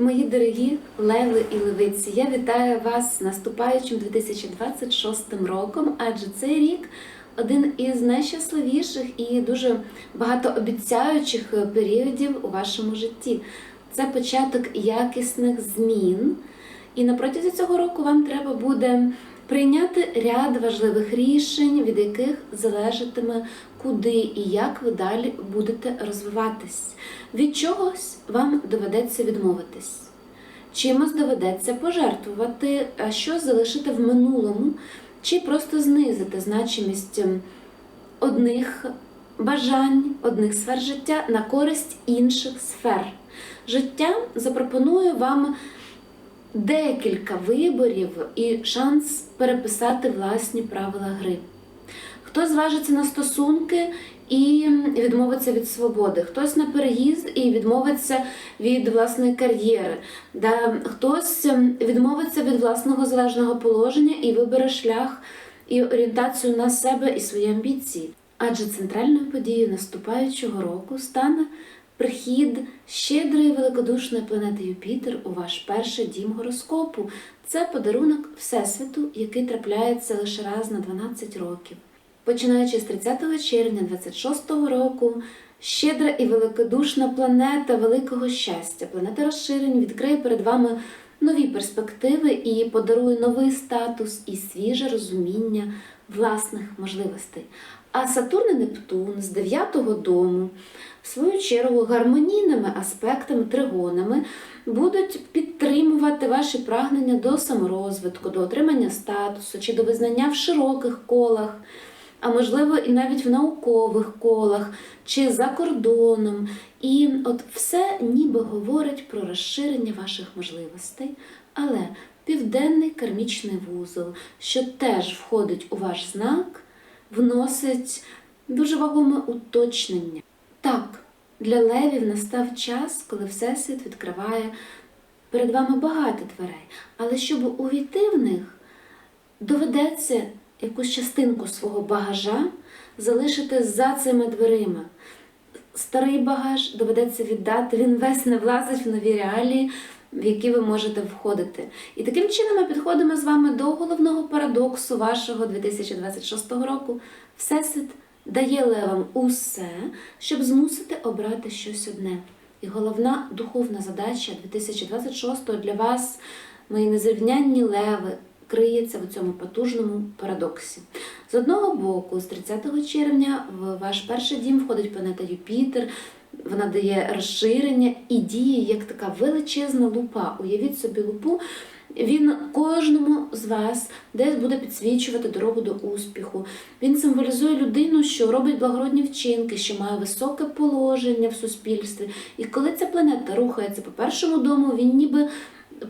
Мої дорогі леви і левиці, я вітаю вас з наступаючим 2026 роком, адже цей рік один із найщасливіших і дуже багатообіцяючих періодів у вашому житті. Це початок якісних змін. І на протязі цього року вам треба буде прийняти ряд важливих рішень, від яких залежатиме, куди і як ви далі будете розвиватись. Від чогось вам доведеться відмовитись. Чимось доведеться пожертвувати, а що залишити в минулому, чи просто знизити значимість ем, одних бажань, одних сфер життя на користь інших сфер. Життя запропонує вам декілька виборів і шанс переписати власні правила гри. Хтось зважиться на стосунки і відмовиться від свободи, хтось на переїзд і відмовиться від власної кар'єри, да, хтось ем, відмовиться від власного залежного положення і вибере шлях і орієнтацію на себе і свої амбіції. Адже центральною подією наступаючого року стане прихід щедрої великодушної планети Юпітер у ваш перший дім гороскопу. Це подарунок Всесвіту, який трапляється лише раз на 12 років. Починаючи з 30 червня 26 року, щедра і великодушна планета великого щастя, планета розширень відкриє перед вами нові перспективи і подарує новий статус і свіже розуміння власних можливостей. А Сатурн і Нептун з 9-го дому, в свою чергу, гармонійними аспектами, тригонами будуть підтримувати ваші прагнення до саморозвитку, до отримання статусу чи до визнання в широких колах, а можливо і навіть в наукових колах чи за кордоном. І от все ніби говорить про розширення ваших можливостей, але південний кармічний вузол, що теж входить у ваш знак, вносить дуже вагоме уточнення. Так, для левів настав час, коли Всесвіт відкриває перед вами багато дверей, але щоб увійти в них, доведеться якусь частинку свого багажа залишити за цими дверима. Старий багаж доведеться віддати, він весь не влазить в нові реалії, в які ви можете входити. І таким чином ми підходимо з вами до головного парадоксу вашого 2026 року. Всесвіт дає левам усе, щоб змусити обрати щось одне. І головна духовна задача 2026 для вас, мої незрівнянні леви, криється в цьому потужному парадоксі. З одного боку, з 30 червня в ваш перший дім входить планета Юпітер. Вона дає розширення і діє як така величезна лупа. Уявіть собі лупу. Він кожному з вас десь буде підсвічувати дорогу до успіху. Він символізує людину, що робить благородні вчинки, що має високе положення в суспільстві. І коли ця планета рухається по першому дому, він ніби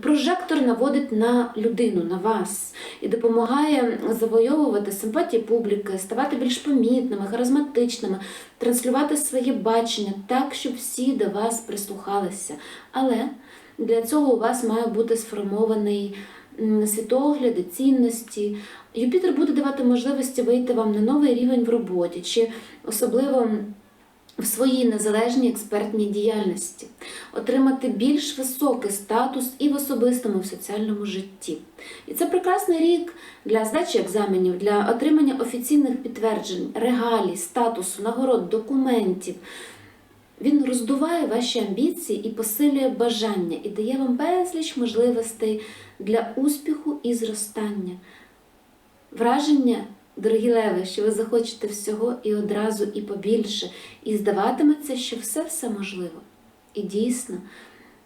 прожектор наводить на людину, на вас і допомагає завойовувати симпатії публіки, ставати більш помітними, харизматичними, транслювати своє бачення так, щоб всі до вас прислухалися. Але для цього у вас має бути сформований м, світогляд і цінності. Юпітер буде давати можливості вийти вам на новий рівень в роботі, чи особливо в своїй незалежній експертній діяльності, отримати більш високий статус і в особистому, і в соціальному житті. І це прекрасний рік для здачі екзаменів, для отримання офіційних підтверджень, регалій, статусу, нагород, документів. Він роздуває ваші амбіції і посилює бажання, і дає вам безліч можливостей для успіху і зростання. Враження, дорогі леви, що ви захочете всього і одразу, і побільше, і здаватиметься, що все-все можливо. І дійсно,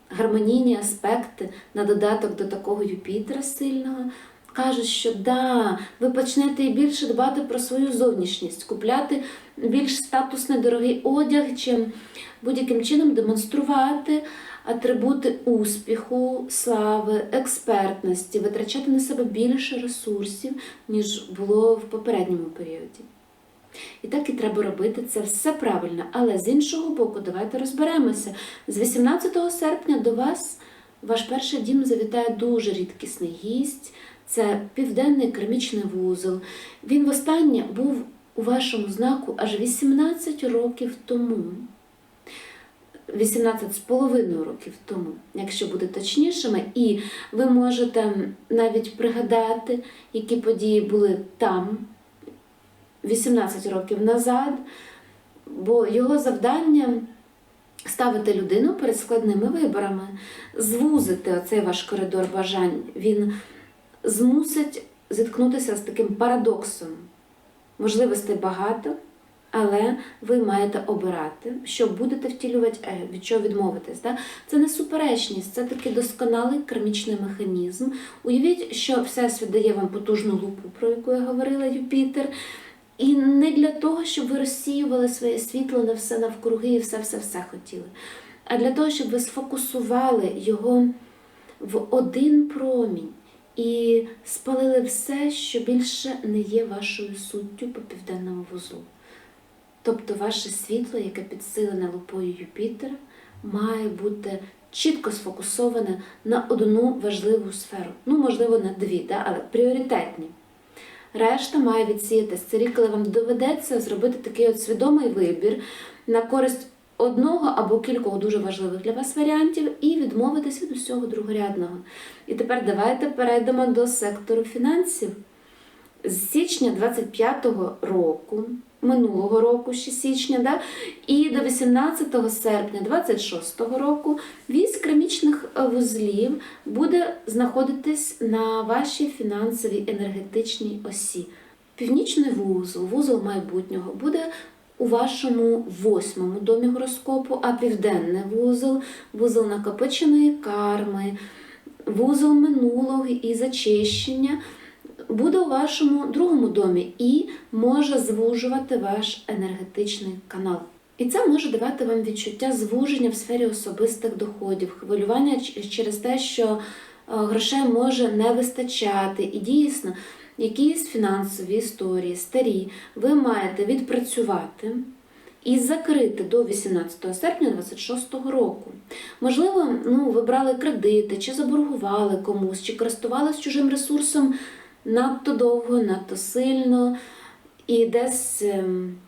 гармонійні аспекти на додаток до такого Юпітера сильного кажуть, що да, ви почнете і більше дбати про свою зовнішність, купляти більш статусний дорогий одяг, чим будь-яким чином демонструвати атрибути успіху, слави, експертності, витрачати на себе більше ресурсів, ніж було в попередньому періоді. І так і треба робити це все правильно. Але з іншого боку, давайте розберемося. З 18 серпня до вас ваш перший дім завітає дуже рідкісний гість. Це південний кермічний вузол. Він востаннє був у вашому знаку аж 18 років тому. 18 з половиною років тому, якщо бути точнішими, і ви можете навіть пригадати, які події були там 18 років назад, бо його завдання ставити людину перед складними виборами, звузити оцей ваш коридор бажань. Він змусить зіткнутися з таким парадоксом. Можливостей багато, але ви маєте обирати, що будете втілювати, від чого відмовитись. Да? Це не суперечність, це такий досконалий кармічний механізм. Уявіть, що Всесвіт дає вам потужну лупу, про яку я говорила Юпітер. І не для того, щоб ви розсіювали своє світло на все навкруги і все-все-все хотіли, а для того, щоб ви сфокусували його в один промінь і спалили все, що більше не є вашою суттю по південному вузлу. Тобто ваше світло, яке підсилене лупою Юпітера, має бути чітко сфокусоване на одну важливу сферу. Ну, можливо, на дві, да? але пріоритетні. Решта має відсіятись. Це рік, коли вам доведеться зробити такий от свідомий вибір на користь одного або кількох дуже важливих для вас варіантів і відмовитись від усього другорядного. І тепер давайте перейдемо до сектору фінансів. З січня 25-го року, минулого року, ще січня, да, і до 18 серпня 26-го року вісь керамічних вузлів буде знаходитись на вашій фінансовій енергетичній осі. Північний вузол, вузол майбутнього, буде у вашому восьмому домі гороскопу, а південний вузол, вузол накопиченої карми, вузол минулого і зачищення буде у вашому другому домі і може звужувати ваш енергетичний канал. І це може давати вам відчуття звуження в сфері особистих доходів, хвилювання через те, що е, грошей може не вистачати. І дійсно, якісь фінансові історії старі ви маєте відпрацювати і закрити до 18 серпня 2026 року. Можливо, ну, ви брали кредити, чи заборгували комусь, чи користувались чужим ресурсом надто довго, надто сильно, і десь ем,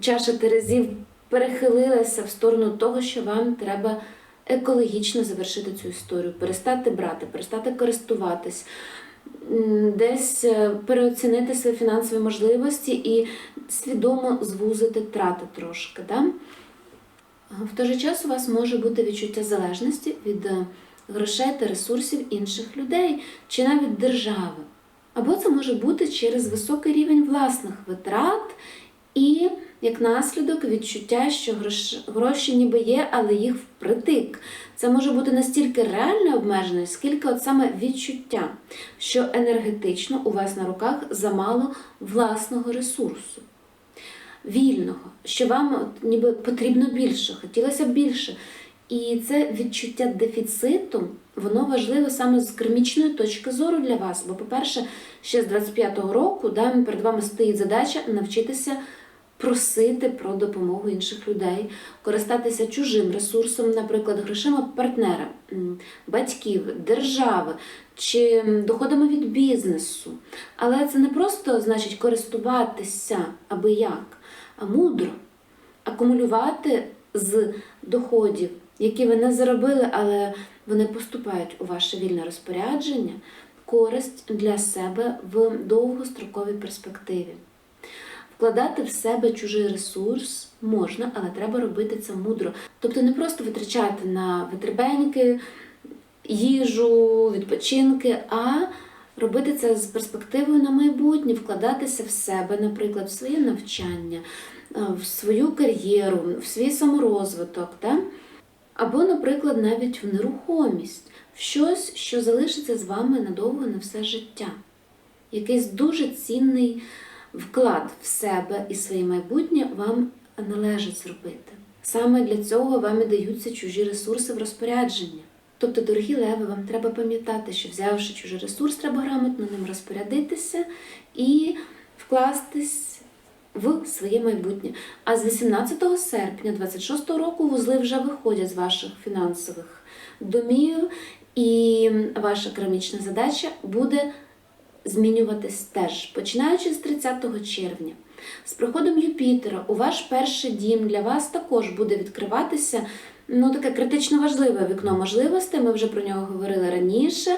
чаша терезів перехилилася в сторону того, що вам треба екологічно завершити цю історію, перестати брати, перестати користуватись, десь е, переоцінити свої фінансові можливості і свідомо звузити трати трошки. Да? В той же час у вас може бути відчуття залежності від е, грошей та ресурсів інших людей чи навіть держави. Або це може бути через високий рівень власних витрат і як наслідок відчуття, що гроші ніби є, але їх впритик. Це може бути настільки реальна обмеженість, скільки от саме відчуття, що енергетично у вас на руках замало власного ресурсу вільного, що вам от ніби потрібно більше, хотілося б більше. І це відчуття дефіциту, воно важливо саме з кермічної точки зору для вас. Бо, по-перше, ще з 25-го року да, перед вами стоїть задача навчитися просити про допомогу інших людей, користатися чужим ресурсом, наприклад, грошима партнера, батьків, держави чи доходами від бізнесу. Але це не просто значить користуватися аби як, а мудро акумулювати з доходів, які ви не заробили, але вони поступають у ваше вільне розпорядження, користь для себе в довгостроковій перспективі. Вкладати в себе чужий ресурс можна, але треба робити це мудро. Тобто не просто витрачати на витребеньки, їжу, відпочинки, а робити це з перспективою на майбутнє, вкладатися в себе, наприклад, в своє навчання, е, в свою кар'єру, в свій саморозвиток. Да? Або, наприклад, навіть в нерухомість, в щось, що залишиться з вами надовго на все життя. Якийсь дуже цінний вклад в себе і своє майбутнє вам належить зробити. Саме для цього вам і даються чужі ресурси в розпорядження. Тобто, дорогі леви, вам треба пам'ятати, що взявши чужий ресурс, треба грамотно ним розпорядитися і вкластись в своє майбутнє. А з 18 серпня 26 року вузли вже виходять з ваших фінансових домів, і ваша керамічна задача буде змінюватись теж, починаючи з 30 червня. З приходом Юпітера у ваш перший дім для вас також буде відкриватися ну, таке критично важливе вікно можливостей. Ми вже про нього говорили раніше,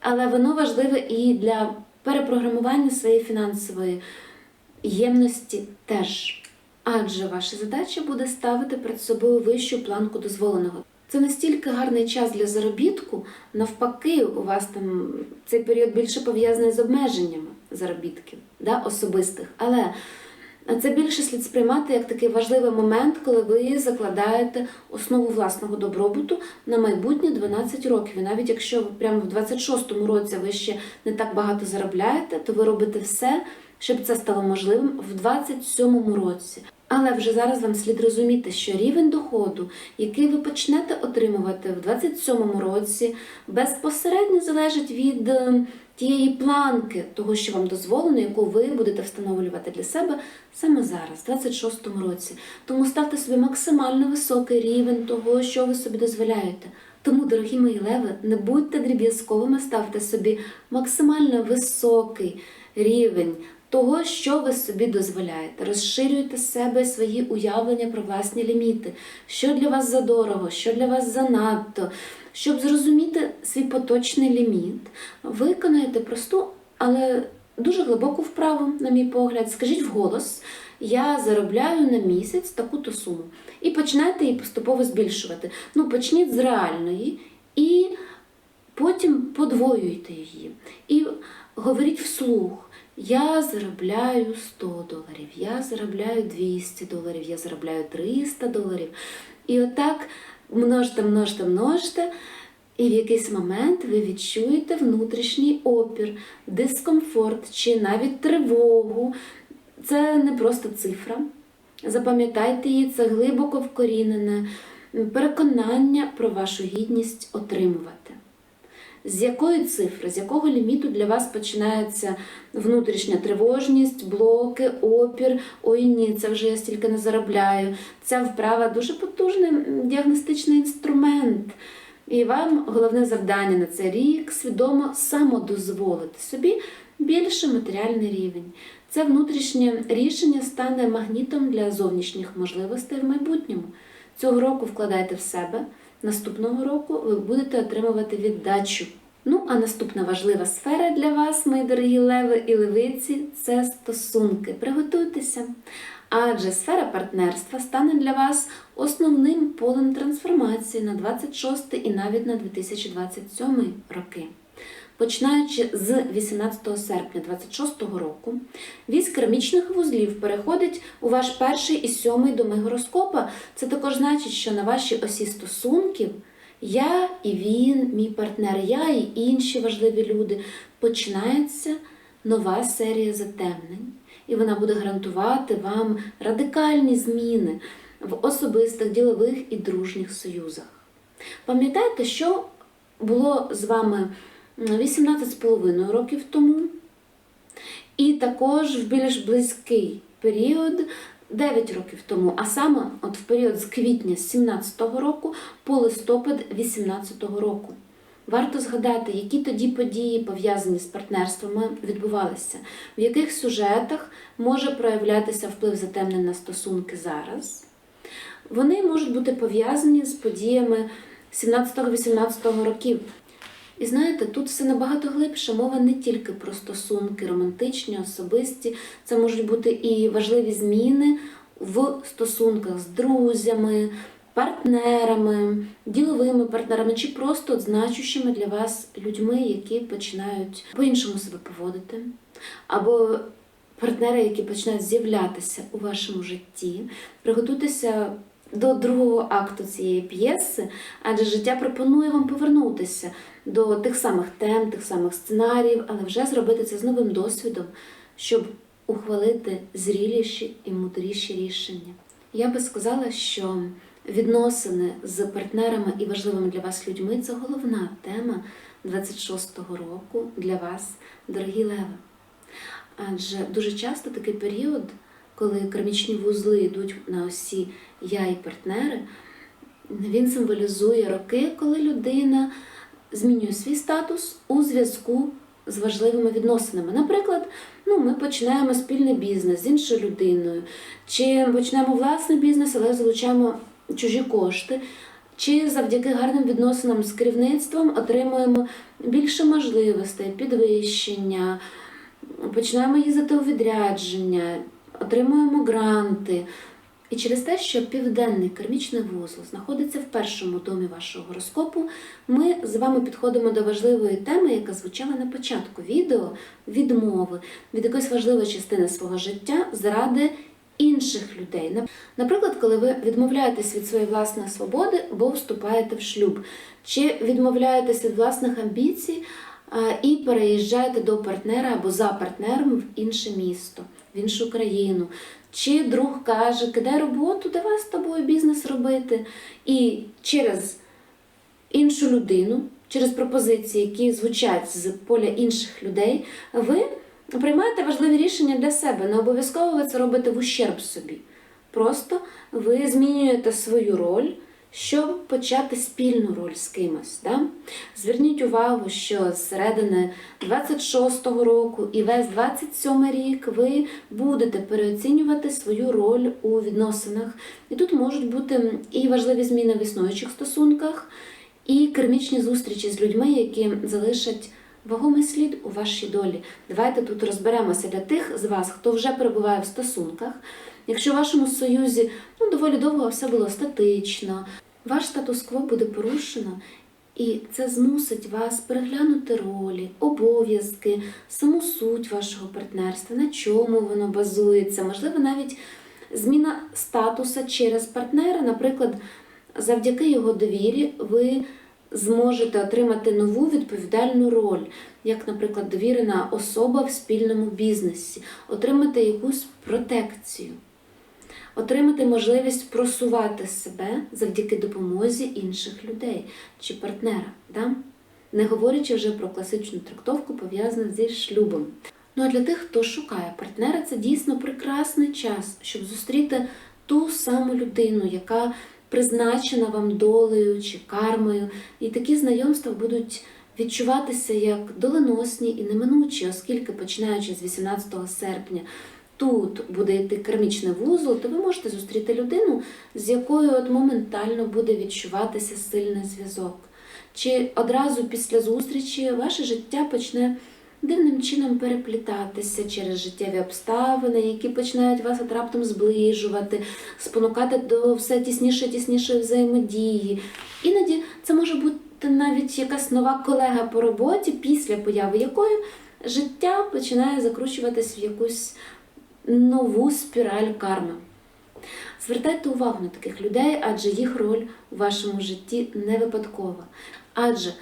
але воно важливе і для перепрограмування своєї фінансової ємності теж. Адже ваша задача буде ставити перед собою вищу планку дозволеного. Це настільки гарний час для заробітку, навпаки, у вас там цей період більше пов'язаний з обмеженнями заробітків, да, особистих. Але це більше слід сприймати як такий важливий момент, коли ви закладаєте основу власного добробуту на майбутнє 12 років. І навіть якщо ви прямо в 26-му році ви ще не так багато заробляєте, то ви робите все, щоб це стало можливим в 27-му році. Але вже зараз вам слід розуміти, що рівень доходу, який ви почнете отримувати в 27-му році, безпосередньо залежить від е, тієї планки, того, що вам дозволено, яку ви будете встановлювати для себе саме зараз, в 26-му році. Тому ставте собі максимально високий рівень того, що ви собі дозволяєте. Тому, дорогі мої леви, не будьте дріб'язковими, ставте собі максимально високий рівень того, що ви собі дозволяєте. Розширюйте себе свої уявлення про власні ліміти, що для вас задорого, що для вас занадто. Щоб зрозуміти свій поточний ліміт, виконайте просту, але дуже глибоку вправу, на мій погляд. Скажіть вголос, я заробляю на місяць таку-то суму. І починайте її поступово збільшувати. Ну, почніть з реальної і потім подвоюйте її. І говоріть вслух. Я заробляю 100 доларів, я заробляю 200 доларів, я заробляю 300 доларів. І отак множте, множте, множте. І в якийсь момент ви відчуєте внутрішній опір, дискомфорт чи навіть тривогу. Це не просто цифра. Запам'ятайте її, це глибоко вкорінене переконання про вашу гідність отримувати. З якої цифри, з якого ліміту для вас починається внутрішня тривожність, блоки, опір? Ой, ні, це вже я стільки не заробляю. Ця вправа дуже потужний діагностичний інструмент. І вам головне завдання на цей рік свідомо самодозволити собі більше матеріальний рівень. Це внутрішнє рішення стане магнітом для зовнішніх можливостей в майбутньому. Цього року вкладайте в себе. Наступного року ви будете отримувати віддачу. Ну, а наступна важлива сфера для вас, мої дорогі леви і левиці, це стосунки. Приготуйтеся. Адже сфера партнерства стане для вас основним полем трансформації на 26 і навіть на 2027 роки. Починаючи з 18 серпня 26 року, вісь кермічних вузлів переходить у ваш перший і сьомий доми гороскопа. Це також значить, що на вашій осі стосунків я і він, мій партнер, я і інші важливі люди починається нова серія затемнень, і вона буде гарантувати вам радикальні зміни в особистих, ділових і дружніх союзах. Пам'ятаєте, що було з вами 18,5 років тому, і також в більш близький період 9 років тому, а саме от в період з квітня 17-го року по листопад 18-го року. Варто згадати, які тоді події, пов'язані з партнерствами, відбувалися, в яких сюжетах може проявлятися вплив затемнень на стосунки зараз. Вони можуть бути пов'язані з подіями 17-18 років. І знаєте, тут все набагато глибше. Мова не тільки про стосунки, романтичні, особисті. Це можуть бути і важливі зміни в стосунках з друзями, партнерами, діловими партнерами, чи просто значущими для вас людьми, які починають по-іншому себе поводити, або партнери, які починають з'являтися у вашому житті. Приготуйтеся до другого акту цієї п'єси, адже життя пропонує вам повернутися до тих самих тем, тих самих сценаріїв, але вже зробити це з новим досвідом, щоб ухвалити зріліші і мудріші рішення. Я би сказала, що відносини з партнерами і важливими для вас людьми це головна тема 26-го року для вас, дорогі леви. Адже дуже часто такий період, коли кармічні вузли йдуть на осі я і партнери, він символізує роки, коли людина змінює свій статус у зв'язку з важливими відносинами. Наприклад, ну, ми починаємо спільний бізнес з іншою людиною, чи починаємо власний бізнес, але залучаємо чужі кошти. Чи завдяки гарним відносинам з керівництвом отримуємо більше можливостей, підвищення, починаємо їздити у відрядження, отримуємо гранти. І через те, що південний кармічний вузол знаходиться в першому домі вашого гороскопу, ми з вами підходимо до важливої теми, яка звучала на початку відео відмови від якоїсь важливої частини свого життя заради інших людей. Наприклад, коли ви відмовляєтесь від своєї власної свободи, бо вступаєте в шлюб, чи відмовляєтесь від власних амбіцій і переїжджаєте до партнера або за партнером в інше місто, в іншу країну. Чи друг каже, кидай роботу, давай з тобою бізнес робити. І через іншу людину, через пропозиції, які звучать з поля інших людей, ви приймаєте важливі рішення для себе. Не обов'язково ви це робите в ущерб собі. Просто ви змінюєте свою роль, щоб почати спільну роль з кимось. Да? Зверніть увагу, що з середини 26-го року і весь 27 рік ви будете переоцінювати свою роль у відносинах. І тут можуть бути і важливі зміни в існуючих стосунках, і кермічні зустрічі з людьми, які залишать вагомий слід у вашій долі. Давайте тут розберемося для тих з вас, хто вже перебуває в стосунках. Якщо в вашому союзі ну, доволі довго все було статично, ваш статус-кво буде порушено, і це змусить вас переглянути ролі, обов'язки, саму суть вашого партнерства, на чому воно базується, можливо, навіть зміна статуса через партнера, наприклад, завдяки його довірі, ви зможете отримати нову відповідальну роль, як, наприклад, довірена особа в спільному бізнесі, отримати якусь протекцію, отримати можливість просувати себе завдяки допомозі інших людей чи партнера, да? не говорячи вже про класичну трактовку, пов'язану зі шлюбом. Ну а для тих, хто шукає партнера, це дійсно прекрасний час, щоб зустріти ту саму людину, яка призначена вам долею чи кармою, і такі знайомства будуть відчуватися як доленосні і неминучі, оскільки починаючи з 18 серпня тут буде йти кармічний вузол, то ви можете зустріти людину, з якою от моментально буде відчуватися сильний зв'язок. Чи одразу після зустрічі ваше життя почне дивним чином переплітатися через життєві обставини, які починають вас от раптом зближувати, спонукати до все тісніше тіснішої взаємодії. Іноді це може бути навіть якась нова колега по роботі, після появи якої життя починає закручуватись в якусь нову спіраль карми. Звертайте увагу на таких людей, адже їх роль у вашому житті не випадкова. Адже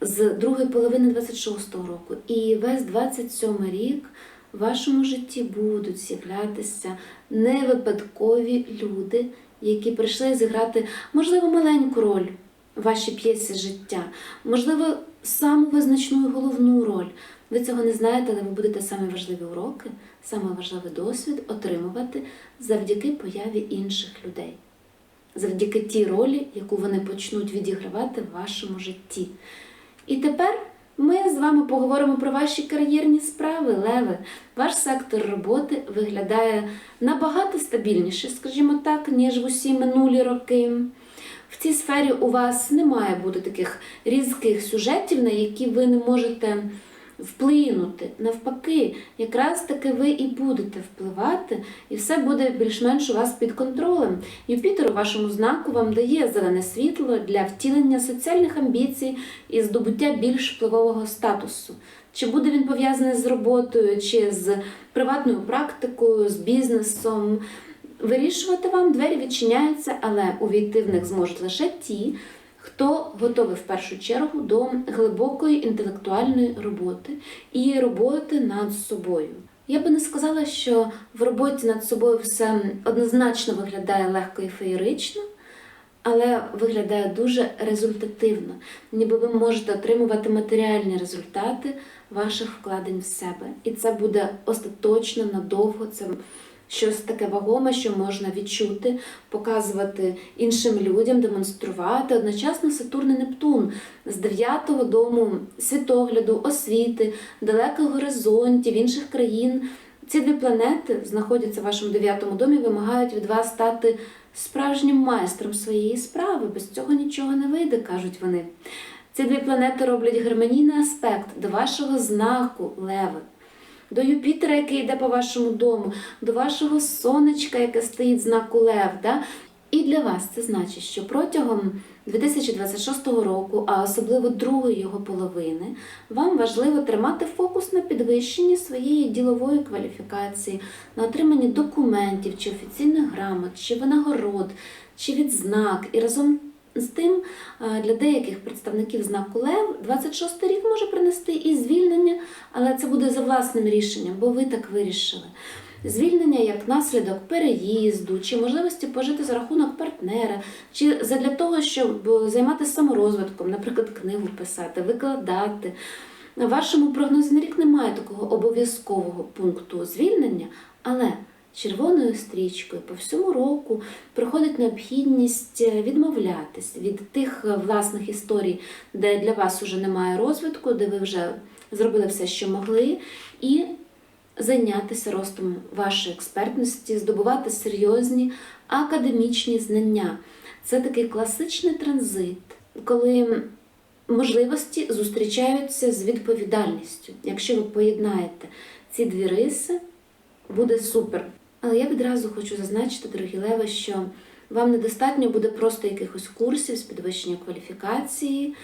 з другої половини 26-го року і весь 27-й рік в вашому житті будуть з'являтися невипадкові люди, які прийшли зіграти, можливо, маленьку роль в вашій п'єсі життя, можливо, саму визначну і головну роль. Ви цього не знаєте, але ви будете самі важливі уроки, саме важливий досвід отримувати завдяки появі інших людей, завдяки тій ролі, яку вони почнуть відігравати в вашому житті. І тепер ми з вами поговоримо про ваші кар'єрні справи, леви. Ваш сектор роботи виглядає набагато стабільніше, скажімо так, ніж в усі минулі роки. В цій сфері у вас не має бути таких різких сюжетів, на які ви не можете вплинути. Навпаки, якраз таки ви і будете впливати, і все буде більш-менш у вас під контролем. Юпітер у вашому знаку вам дає зелене світло для втілення соціальних амбіцій і здобуття більш впливового статусу. Чи буде він пов'язаний з роботою, чи з приватною практикою, з бізнесом. Вирішувати вам двері відчиняються, але увійти в них зможуть лише ті, хто готовий в першу чергу до глибокої інтелектуальної роботи і роботи над собою. Я би не сказала, що в роботі над собою все однозначно виглядає легко і феєрично, але виглядає дуже результативно, ніби ви можете отримувати матеріальні результати ваших вкладень в себе. І це буде остаточно надовго. Це щось таке вагоме, що можна відчути, показувати іншим людям, демонструвати. Одночасно Сатурн і Нептун з дев'ятого дому світогляду, освіти, далеких горизонтів, інших країн. Ці дві планети знаходяться в вашому дев'ятому домі, вимагають від вас стати справжнім майстром своєї справи. Без цього нічого не вийде, кажуть вони. Ці дві планети роблять гармонійний аспект до вашого знаку Леви, до Юпітера, який йде по вашому дому, до вашого сонечка, яке стоїть знаку Лев. Да? І для вас це значить, що протягом 2026 року, а особливо другої його половини, вам важливо тримати фокус на підвищенні своєї ділової кваліфікації, на отриманні документів чи офіційних грамот, чи винагород, чи відзнак. І разом з тим е, для деяких представників знаку Лев 26 рік може принести і звільнення, але це буде за власним рішенням, бо ви так вирішили. Звільнення як наслідок переїзду, чи можливості пожити за рахунок партнера, чи задля того, щоб займатися саморозвитком, наприклад, книгу писати, викладати. В вашому прогнозі на рік немає такого обов'язкового пункту звільнення, але червоною стрічкою по всьому року проходить необхідність відмовлятись від тих власних історій, де для вас уже немає розвитку, де ви вже зробили все, що могли, і зайнятися ростом вашої експертності, здобувати серйозні академічні знання. Це такий класичний транзит, коли можливості зустрічаються з відповідальністю. Якщо ви поєднаєте ці дві риси, буде супер. Але я відразу хочу зазначити, дорогі леви, що вам недостатньо буде просто якихось курсів з підвищення кваліфікації,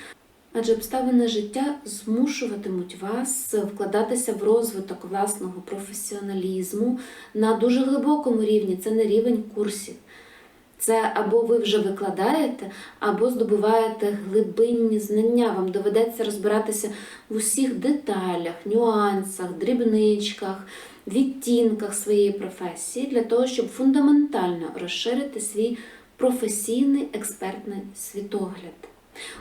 адже обставини життя змушуватимуть вас вкладатися в розвиток власного професіоналізму на дуже глибокому рівні. Це не рівень курсів. Це або ви вже викладаєте, або здобуваєте глибинні знання. Вам доведеться розбиратися в усіх деталях, нюансах, дрібничках, відтінках своєї професії для того, щоб фундаментально розширити свій професійний експертний світогляд.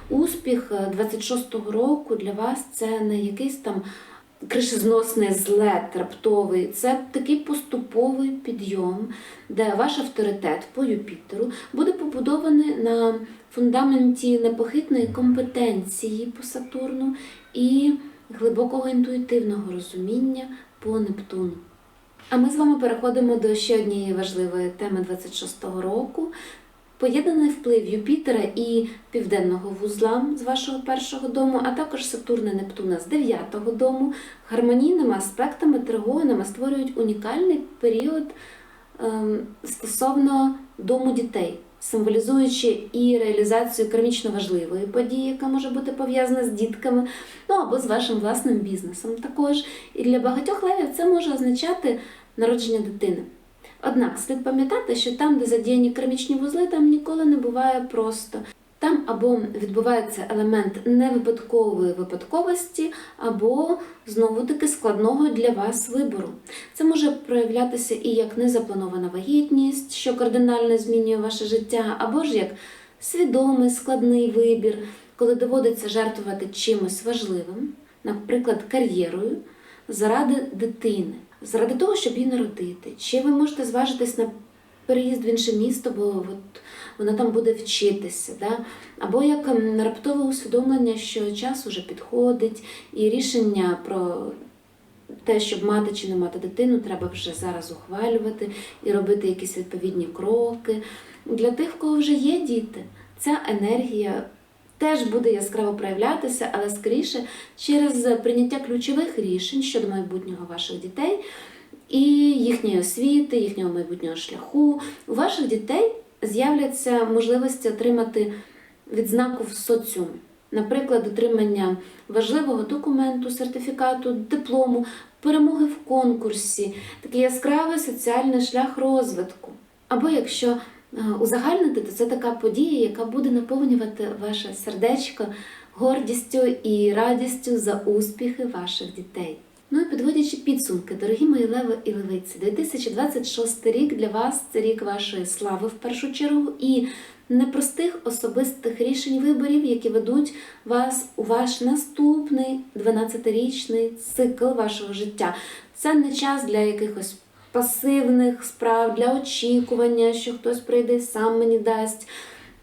Успіх 26-го року для вас це не якийсь там кришезносний злет раптовий, це такий поступовий підйом, де ваш авторитет по Юпітеру буде побудований на фундаменті непохитної компетенції по Сатурну і глибокого інтуїтивного розуміння по Нептуну. А ми з вами переходимо до ще однієї важливої теми 26-го року. Поєднаний вплив Юпітера і південного вузла з вашого першого дому, а також Сатурна і Нептуна з дев'ятого дому, гармонійними аспектами, тригонами створюють унікальний період ем, стосовно дому дітей, символізуючи і реалізацію кармічно важливої події, яка може бути пов'язана з дітками, ну або з вашим власним бізнесом також. І для багатьох левів це може означати народження дитини. Однак слід пам'ятати, що там, де задіяні кермічні вузли, там ніколи не буває просто. Там або відбувається елемент невипадкової випадковості, або знову-таки складного для вас вибору. Це може проявлятися і як незапланована вагітність, що кардинально змінює ваше життя, або ж як свідомий складний вибір, коли доводиться жертвувати чимось важливим, наприклад, кар'єрою, заради дитини заради того, щоб її народити. Чи ви можете зважитись на переїзд в інше місто, бо от вона там буде вчитися, да? або як ем, раптове усвідомлення, що час уже підходить, і рішення про те, щоб мати чи не мати дитину, треба вже зараз ухвалювати і робити якісь відповідні кроки. Для тих, в кого вже є діти, ця енергія. Теж буде яскраво проявлятися, але скоріше через прийняття ключових рішень щодо майбутнього ваших дітей і їхньої освіти, їхнього майбутнього шляху. У ваших дітей з'являться можливості отримати відзнаку в соціумі. Наприклад, отримання важливого документу, сертифікату, диплому, перемоги в конкурсі, такий яскравий соціальний шлях розвитку. Або якщо узагальнити, то це така подія, яка буде наповнювати ваше сердечко гордістю і радістю за успіхи ваших дітей. Ну і підводячи підсумки, дорогі мої леви і левиці, 2026 рік для вас це рік вашої слави в першу чергу і непростих особистих рішень виборів, які ведуть вас у ваш наступний 12-річний цикл вашого життя. Це не час для якихось пасивних справ, для очікування, що хтось прийде сам мені дасть.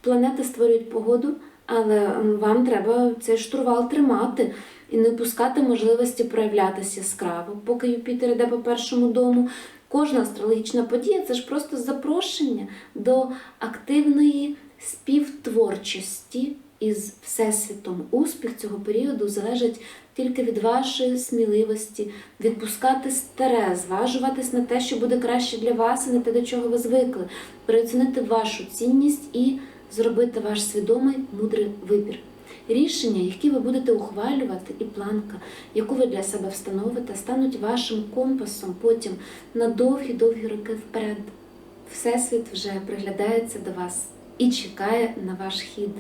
Планети створюють погоду, але вам треба цей штурвал тримати і не пускати можливості проявлятися яскраво. Поки Юпітер йде по першому дому, кожна астрологічна подія це ж просто запрошення до активної співтворчості із Всесвітом. Успіх цього періоду залежить тільки від вашої сміливості, відпускати старе, зважуватись на те, що буде краще для вас, і не те, до чого ви звикли, переоцінити вашу цінність і зробити ваш свідомий мудрий вибір. Рішення, які ви будете ухвалювати, і планка, яку ви для себе встановите, стануть вашим компасом потім на довгі-довгі роки вперед. Всесвіт вже приглядається до вас і чекає на ваш хід.